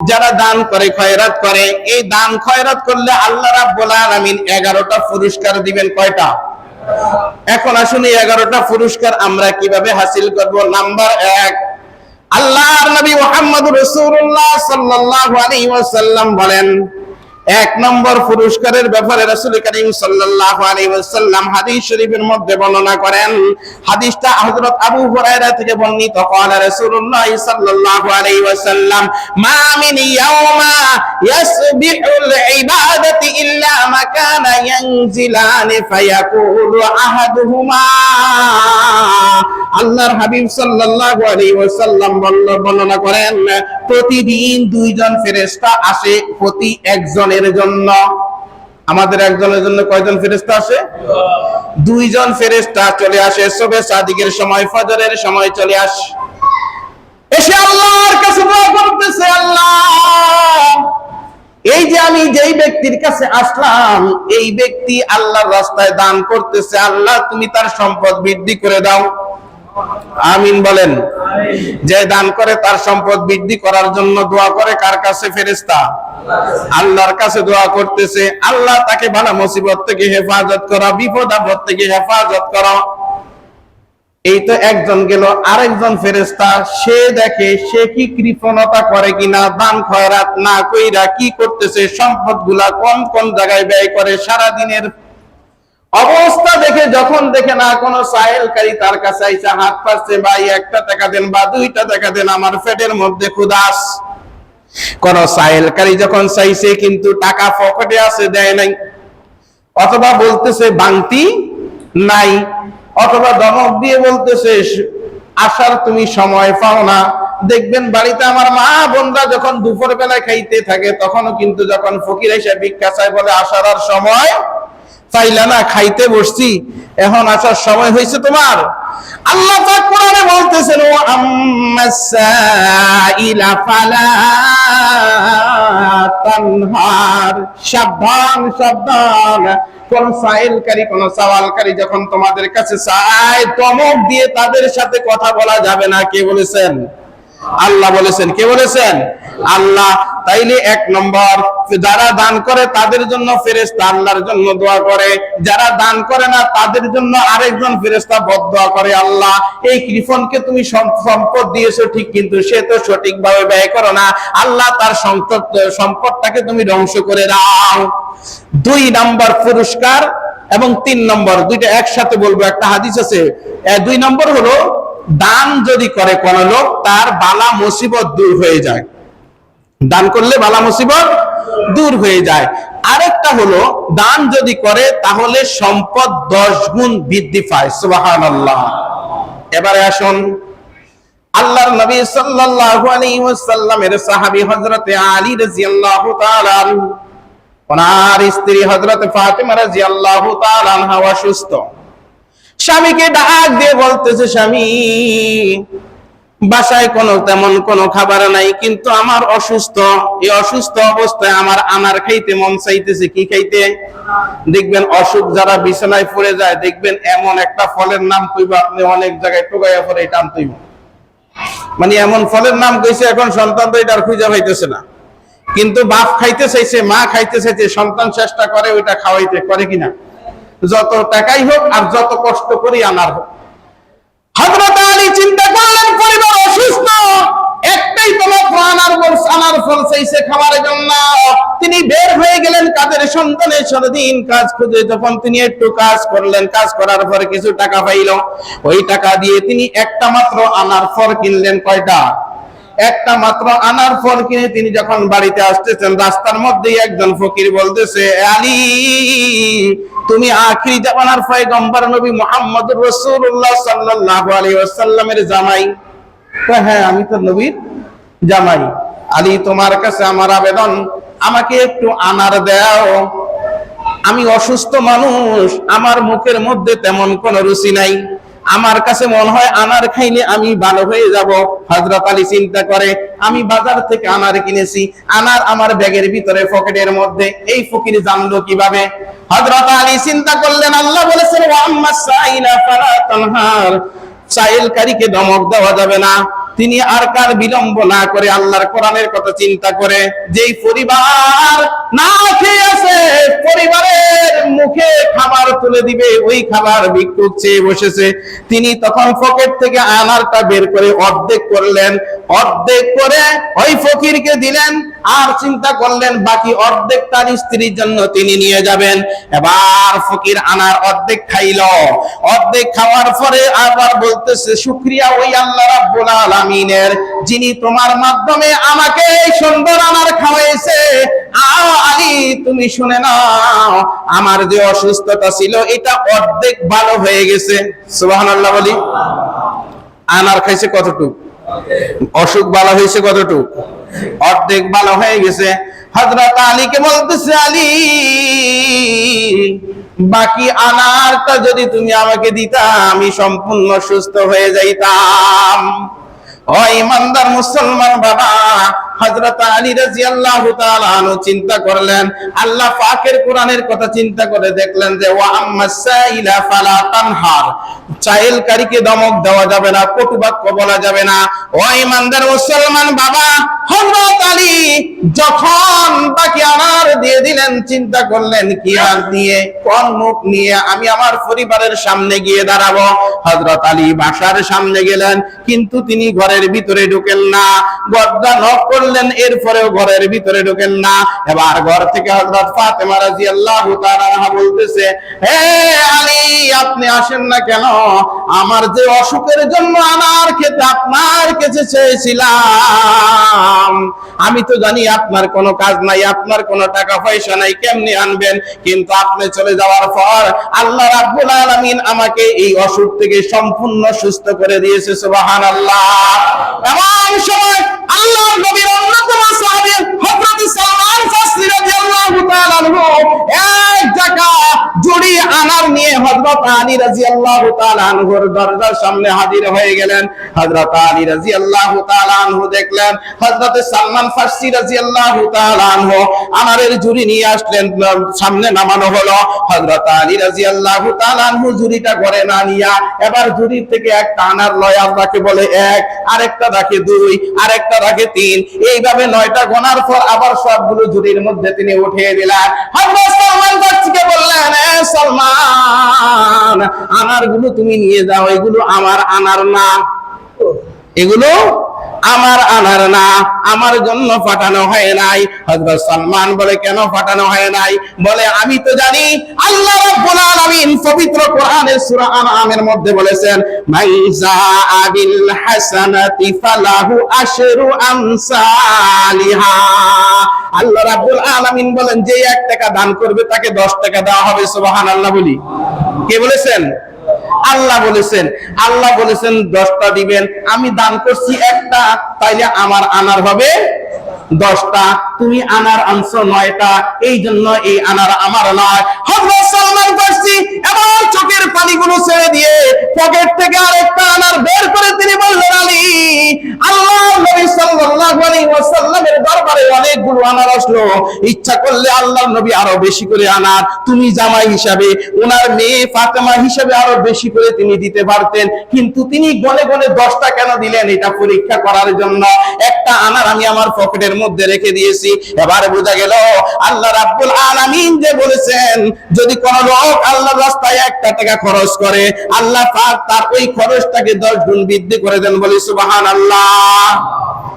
যারা দান করে, খয়রাত করে, এই দান খয়রাত করলে আল্লাহ রাব্বুল আলামিন 11টা পুরস্কার দিবেন কয়টা? এখন আসুন এই 11টা পুরস্কার আমরা কীভাবে হাসিল করব? নাম্বার এক আল্লাহ নবী মোহাম্মদ রাসূলুল্লাহ সাল্লাল্লাহু আলাইহি ওয়াসাল্লাম বলেন এক নম্বর পুরস্কারের ব্যাপারে রাসূল করিম সাল্লাল্লাহু আলাইহি ওয়াসাল্লাম হাদিস শরীফের মধ্যে বর্ণনা করেন হাদিসটা হযরত আবু হুরায়রা থেকে বর্ণিত قال রাসূলুল্লাহ সাল্লাল্লাহু আলাইহি ওয়াসাল্লাম মা মিন ইয়াওমা ইয়াসবিহুল ইবাদাতি ইল্লা মাকানা ইয়ানজিলানি ফায়াকুলু আহাদুহুমা আল্লাহর হাবিব সাল্লাল্লাহু আলাইহি ওয়াসাল্লাম বর্ণনা করেন প্রতিদিন দুইজন ফেরেশতা আসে প্রতি একজনের জন্য, আমাদের একজনের জন্য কয়জন ফেরেশতা আসে? দুইজন ফেরেশতা চলে আসে। সবে সাদিকের সময়, ফজরের সময় চলে আসে। এসে আল্লাহর কাছে দোয়া করতেছে, আল্লাহ। এই যে আমি যেই ব্যক্তির কাছে আসলাম, এই ব্যক্তি আল্লাহর রাস্তায় দান করতেছে। আল্লাহ, তুমি তার সম্পদ বৃদ্ধি করে দাও। আমিন বলেন। যে দান করে তার সম্পদ বৃদ্ধি করার জন্য দোয়া করে কার কাছে ফেরেস্তা আল্লাহর কাছে দোয়া করতেছে। আল্লাহ তাকে ভালো মুসিবত থেকে হেফাজত করা, বিপদ আপদ থেকে হেফাজত করা। এই তো একজন গেল, আরেকজন ফেরেস্তা সে দেখে সে কি কৃপণতা করে কিনা, দান খয়রাত না কইরা কি করতেছে সম্পদগুলা কোন কোন জায়গায় ব্যয় করে সারা দিনের অবস্থা দেখে যখন দেখে না, কোন সাহেলকারী তার কাছে আইসা, হাত পাচ্ছে ভাই, একটা টাকা দেন বা দুইটা টাকা দেন, আমার পেটের মধ্যে ক্ষুদাস কোন সাহেলকারী যখন চাইছে, কিন্তু টাকা পকেটে আছে, দেয় নাই। অথবা বলতেছে, বাংতি নাই। অথবা দমক দিয়ে বলতেছে, আসার তুমি সময় পাও না। দেখবেন, বাড়িতে আমার মা বোনরা যখন দুপুর বেলায় খাইতে থাকে, তখনও কিন্তু যখন ফকির এসে ভিক্ষা চায় বলে, আসার আর সময় চাইলা না খাইতে বসছি। এখন আসার সময় হয়েছে তোমার। আল্লাহ পাক কোরআনে বলতেছেন, ও আম্মাসাইলা ফালা তানহার। সাবধান সাবধান। কোন সাইলকারী কোন সওয়ালকারী যখন তোমাদের কাছে চায়, তমক দিয়ে তাদের সাথে কথা বলা যাবে না, কে বলেছেন? আল্লাহ বলেছেন। কে বলেছেন? আল্লাহ। তাইলে এক নম্বর, যারা দান করে তাদের জন্য ফেরেস্তা আল্লাহর জন্য দোয়া করে। যারা দান করে না তাদের জন্য আরেকজন ফেরেস্তা বদ দোয়া করে আল্লাহ। এই কৃপনকে তুমি সম্পদ দিয়েছ ঠিক কিন্তু সে তো সঠিকভাবে ব্যয় করো না। আল্লাহ তার সম্পদ, সম্পদটাকে তুমি ধ্বংস করে দাও। দুই নম্বর পুরস্কার এবং তিন নম্বর, দুইটা একসাথে বলব, একটা হাদিস আছে। দুই নম্বর হলো দান যদি করে কোন লোক, তার বালা মুসিবত দূর হয়ে যায়। দান করলে বালা মুসিবত দূর হয়ে যায়। আরেকটা হলো, দান যদি করে, তাহলে সম্পদ দশ গুণ বৃদ্ধি পায়। সুবাহান আল্লাহ এবারে আসুন। আল্লাহর নবী সাল্লাল্লাহু আলাইহি ওয়াসাল্লামের সাহাবী হযরতে আলী রাদিয়াল্লাহু তাআলা ওনার স্ত্রী হযরত ফাতিমা রাদিয়াল্লাহু তাআলা অসুস্থ। স্বামীকে ডাক দিয়ে বলতেছে, স্বামী, বাসায় কোনো তেমন কোনো খাবার নাই, কিন্তু আমার অসুস্থ। এই অসুস্থ অবস্থায় আমার আনার খাইতে মন চাইতেছে, কি খাইতে? দেখবেন অসুখ যারা বিছানায় পড়ে যায়, দেখবেন এমন একটা ফলের নাম কইবা, আপনি অনেক জায়গায় টোকাইয়া পরে এটা আনতেইব মানে এমন ফলের নাম কইছে, এখন সন্তান তো এটা খুঁজে পাইতেছে না। কিন্তু বাপ খাইতে চাইছে, মা খাইতে চাইছে, সন্তান চেষ্টা করে, ওইটা খাওয়াইতে করে কিনা? যত টাকাই হোক আর যত কষ্ট করি আনার হোক। হযরত আলী চিন্তা করলেন, পরিবার অসুস্থ। একটাই তো মাত্র আনার ফল চাইছে খাওয়ার জন্য। তিনি বের হয়ে গেলেন কাদের সন্তানের কাজ খুঁজে যখন তিনি একটু কাজ করলেন, কাজ করার পরে কিছু টাকা পাইল। ওই টাকা দিয়ে তিনি একটা মাত্র আনার ফল কিনলেন, কয়টা? একটা মাত্র আনার ফল কিনে তিনি যখন বাড়িতে আসতেছেন, রাস্তার মধ্যেই একজন ফকির বলতেছে, আলী, তুমি আখিরি জামানার পয়গম্বর নবী মুহাম্মদুর রাসূলুল্লাহ সাল্লাল্লাহু আলাইহি ওয়াসাল্লামের জামাই। হ্যাঁ আমি তো নবীর জামাই। আলী, তোমার কাছে আমার আবেদন, আমাকে একটু আনার দাও। আমি অসুস্থ মানুষ, আমার মুখের মধ্যে তেমন কোনো রুচি নাই। আমার কাছে মনে হয় আনার খাইলে আমি ভালো হয়ে যাব। হজরত আলী চিন্তা করে, আমি বাজার থেকে আনার কিনেছি। আনার আমার ব্যাগের ভিতরে পকেটের মধ্যে। এই ফকির জানলো কীভাবে? হজরত আলী চিন্তা করলেন, আল্লাহ বলেছেন চাইলকারীকে দমক দেওয়া যাবে না। তিনি আর কার বিলম্ব না করে আল্লাহর কোরআনের কথা চিন্তা করে, যেই পরিবার না খেয়ে আছে, পরিবারের মুখে খাবার তুলে দিবে, ওই খাবার ভিক্ষুক চেয়ে বসেছে। তিনি তখন পকেট থেকে আনারটা বের করে অর্ধেক করলেন, অর্ধেক করে ওই ফকিরকে দিলেন আর চিন্তা করলেন, বাকি অর্ধেক তার স্ত্রীর জন্য তিনি নিয়ে যাবেন। এবার ফকির আনার অর্ধেক খাইল। অর্ধেক খাওয়ার পরে আবার বলতেছে, শুক্রিয়া ওই আল্লাহ রাব্বুল আলামিনের, যিনি তোমার মাধ্যমে আমাকে এই সুন্দর আনার খাওয়াইছে। আলী, তুমি শুনে নাও, আমার যে অসুস্থতা ছিল, এটা অর্ধেক ভালো হয়ে গেছে। সুবহানাল্লাহ বলি। আনার খাইছে কতটুক? অসুখ ভালো হয়েছে কতটুক? অর্ধেক ভালো হয়ে গেছে। হজরত আলীকে বলতেছে, আলী, বাকি আনারটা যদি তুমি আমাকে দিতা, আমি সম্পূর্ণ সুস্থ হয়ে যাইতাম। ও ইমানদার মুসলমান বাবা হযরত আলী রাদিয়াল্লাহু তাআলা আনহু চিন্তা করলেন, আল্লাহ পাকের কোরআনের কথা চিন্তা করে দেখলেন যে, ওয়া আম্মাস সাইলা ফালা তানহার। চাইলকারীকে দমক দেওয়া যাবে না যাবে না। ও ইমানদার মুসলমান বাবা, হযরত আলী যখন বাকি আনার দিয়ে দিলেন, চিন্তা করলেন, কি আর দিয়ে? কোন মুখ নিয়ে আমি আমার পরিবারের সামনে গিয়ে দাঁড়াবো? হযরত আলী বাসার সামনে গেলেন, কিন্তু তিনি ঘরের ভিতরে ঢুকেন না। দরজা নক করলেন এরপরেও ঘরের ভিতরে ঢুকেন না। এবার ঘর থেকে হযরত ফাতেমা রাদিয়াল্লাহু তাআলা বলতেছে, হে আলী, আপনি আসেন না কেন? আমার যে অসুখের জন্য আনার খেতে আপনার কাছে চেয়েছিলাম। আমি তো জানি আপনার কোনো কাজ নাই, আপনার কোনো টাকা পয়সা নাই, কেমনি আনবেন? কিন্তু আপনি চলে যাওয়ার পর আল্লাহ রাব্বুল আলামিন আমাকে এই অসুখ থেকে সম্পূর্ণ সুস্থ করে দিয়েছে, সুবহানাল্লাহ। এমন সময় আল্লাহর আলী দরজার সামনে হাজির হয়ে গেলেন। আলী দেখলেন সালমান আনারের নিয়ে আসলেন সামনে নামানো হলো। হযরত আলী রাদিয়াল্লাহু তাআলা আনহু ঝুড়িটা ঘরে না নিয়া এবার ঝুড়ি থেকে একটা আনার লয় আল্লাহকে বলে, এক, আরেকটা রাখে দুই, আরেকটা রাখে তিন। এইভাবে নয়টা গোনার পর আবার সবগুলো ঝুড়ির মধ্যে তিনি উঠিয়ে দিলেন। হযরত সালমান ফারসিকে বললেন সালমান আনারগুলো তুমি নিয়ে যাও, এগুলো আমার আনার না। এগুলো আমার আনার না। আমার জন্য পাঠানো হয় নাই। হযরত সালমান বলে, কেন পাঠানো হয় নাই? বলে, আমি তো জানি আল্লাহ রাব্বুল আলামিন পবিত্র কোরআনের সূরা আনআমের মধ্যে বলেছেন মাইজা আবিল হাসানাতি ফালাহু আশরু আমসালিহা। আল্লাহ রাব্বুল আলামিন বলেন, যে এক টাকা দান করবে, তাকে 10 টাকা দেওয়া হবে। সুবহানাল্লাহ বলি। কে বলেছেন? আল্লাহ বলেছেন। আল্লাহ বলেছেন, দশটা দিবেন। আমি দান করছি একটা, তাইলে আমার আনার হবে দশটা। তুমি আনার আনছো নয়টা। এই জন্য এই আনার আমার নয়। হযরত সালমান ফারসি চোখের পানিগুলো ছেড়ে দিয়ে পকেট থেকে আরেকটা অনেকগুলো আনার আসলো। ইচ্ছা করলে আল্লাহর নবী আরও বেশি করে আনার। তুমি জামাই হিসাবে, ওনার মেয়ে ফাতেমা হিসাবে আরও বেশি করে তিনি দিতে পারতেন। কিন্তু তিনি গনে গনে দশটা কেন দিলেন এটা পরীক্ষা করার জন্য? একটা আনার আমি আমার পকেটের মধ্যে রেখে দিয়েছি। এবার বোঝা গেল, আল্লাহ রাব্বুল আলামিন যে বলেছেন, যদি কোন লোক আল্লাহর রাস্তায় একটা টাকা খরচ করে, আল্লাহ তার ওই খরচটাকে দশ গুণ বৃদ্ধি করে দেন বলি সুবহানাল্লাহ।